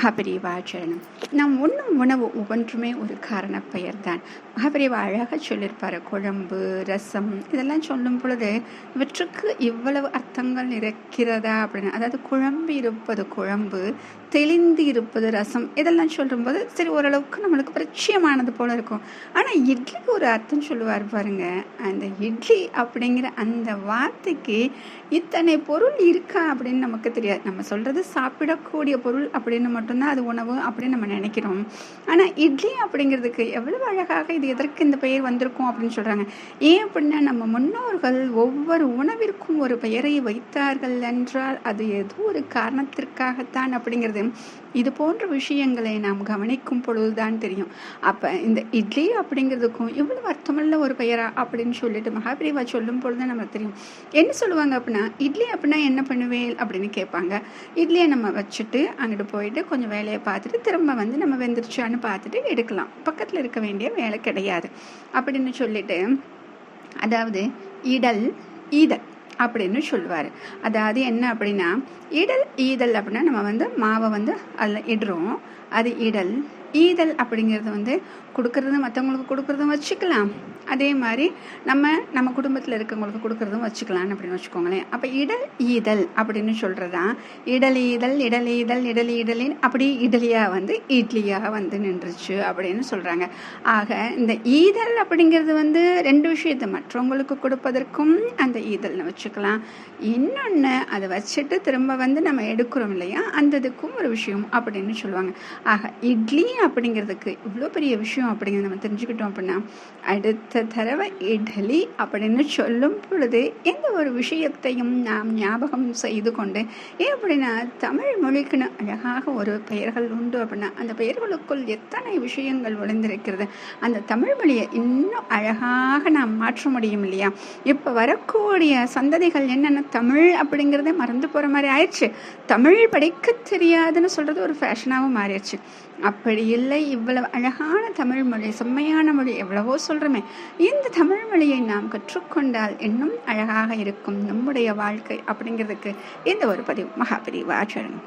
மகாபெரிவாச்சரணம் நாம் உண்ணும் உணவு ஒவ்வொன்றுமே ஒரு காரண பெயர் தான் மகாபெரிவா அழகாக சொல்லியிருப்பார் குழம்பு ரசம் இதெல்லாம் சொல்லும் பொழுது இவற்றுக்கு இவ்வளவு அர்த்தங்கள் இருக்கிறதா அப்படின்னு. அதாவது குழம்பு இருப்பது குழம்பு தெளிந்து இருப்பது ரசம் இதெல்லாம் சொல்லும்போது சரி ஓரளவுக்கு நம்மளுக்கு பரிச்சயமானது போல இருக்கும். ஆனால் இட்லிக்கு ஒரு அர்த்தம் சொல்லுவார் பாருங்க. அந்த இட்லி அப்படிங்கிற அந்த வார்த்தைக்கு இத்தனை பொருள் இருக்கா அப்படின்னு நமக்கு தெரியாது. நம்ம சொல்றது சாப்பிடக்கூடிய பொருள் அப்படின்னு மட்டும் மட்டும்தான் அது உணவு அப்படின்னு நம்ம நினைக்கிறோம். ஆனால் இட்லி அப்படிங்கிறதுக்கு எவ்வளவு அழகாக இது எதற்கு இந்த பெயர் வந்திருக்கும் அப்படின்னு சொல்கிறாங்க ஏன் அப்படின்னா நம்ம முன்னோர்கள் ஒவ்வொரு உணவிற்கும் ஒரு பெயரை வைத்தார்கள் என்றால் அது ஏதோ ஒரு காரணத்திற்காகத்தான் அப்படிங்கிறது. இது போன்ற விஷயங்களை நாம் கவனிக்கும் பொழுதுதான் தெரியும். அப்போ இந்த இட்லி அப்படிங்கிறதுக்கும் இவ்வளவு அர்த்தமுள்ள ஒரு பெயரா அப்படின்னு சொல்லிட்டு மகாபிரிவா சொல்லும் பொழுது நமக்கு தெரியும். என்ன சொல்லுவாங்க அப்படின்னா இட்லி அப்படின்னா என்ன பண்ணுவேன் அப்படின்னு கேட்பாங்க. இட்லியை நம்ம வச்சுட்டு அங்கிட்டு போயிட்டு கொஞ்சம் கொஞ்சம் வேலையை பார்த்துட்டு திரும்ப வந்து நம்ம வெந்துருச்சான்னு பார்த்துட்டு எடுக்கலாம். பக்கத்தில் இருக்க வேண்டிய வேலை கிடையாது. அப்படின்னு சொல்லிட்டு அதாவது இடல் ஈதல் அப்படின்னு சொல்லுவார். அதாவது என்ன அப்படின்னா இடல் ஈதல் அப்படின்னா நம்ம வந்து மாவை வந்து அதில் இடுறோம். அது இடல் ஈதல் அப்படிங்கிறது வந்து கொடுக்கறது மற்றவங்களுக்கு கொடுக்குறதும் வச்சுக்கலாம். அதே மாதிரி நம்ம நம்ம குடும்பத்தில் இருக்கவங்களுக்கு கொடுக்குறதும் வச்சுக்கலாம்னு அப்படின்னு வச்சுக்கோங்களேன். அப்போ இடல் ஈதல் அப்படின்னு சொல்கிறதா இடல் ஈதல் இடல் ஈதல் இடல் இடலின் அப்படி இடலியாக வந்து இட்லியாக வந்து நின்றுச்சு அப்படின்னு சொல்கிறாங்க ஆக இந்த ஈதல் அப்படிங்கிறது வந்து ரெண்டு விஷயத்தை மற்றவங்களுக்கு கொடுப்பதற்கும் அந்த ஈதல்னு வச்சுக்கலாம். இன்னொன்று அதை வச்சுட்டு திரும்ப வந்து நம்ம எடுக்கிறோம் இல்லையா? அந்த இதுக்கும் ஒரு விஷயம் அப்படின்னு சொல்லுவாங்க. ஆக இட்லி அப்படிங்கிறதுக்கு இவ்வளோ பெரிய விஷயம் அப்படிங்கிறத நம்ம தெரிஞ்சுக்கிட்டோம் அப்படின்னா அடுத்த தடவை இட்லி அப்படின்னு சொல்லும் பொழுது எந்த ஒரு விஷயத்தையும் நாம் ஞாபகம் செய்து கொண்டு ஏன் அப்படின்னா தமிழ் மொழிக்குன்னு அழகாக ஒரு பெயர்கள் உண்டு அப்படின்னா அந்த பெயர்களுக்குள் எத்தனை விஷயங்கள் ஒளிந்திருக்கிறது அந்த தமிழ் மொழியை இன்னும் அழகாக நாம் மாற்ற முடியும் இல்லையா? இப்போ வரக்கூடிய சந்ததிகள் என்னென்ன தமிழ் அப்படிங்கிறதே மறந்து போகிற மாதிரி ஆயிடுச்சு. தமிழ் படிக்க தெரியாதுன்னு சொல்கிறது ஒரு ஃபேஷனாகவும் மாறிடுச்சு. அப்படி இல்லை இவ்வளவு அழகான தமிழ் மொழி செம்மையான மொழி எவ்வளவோ சொல்கிறோமே இந்த தமிழ் மொழியை நாம் கற்றுக்கொண்டால் இன்னும் அழகாக இருக்கும். நம்முடைய வாழ்க்கை அப்படிங்கிறதுக்கு இந்த ஒரு பதிவு. மகாபரிவாச்சரணம்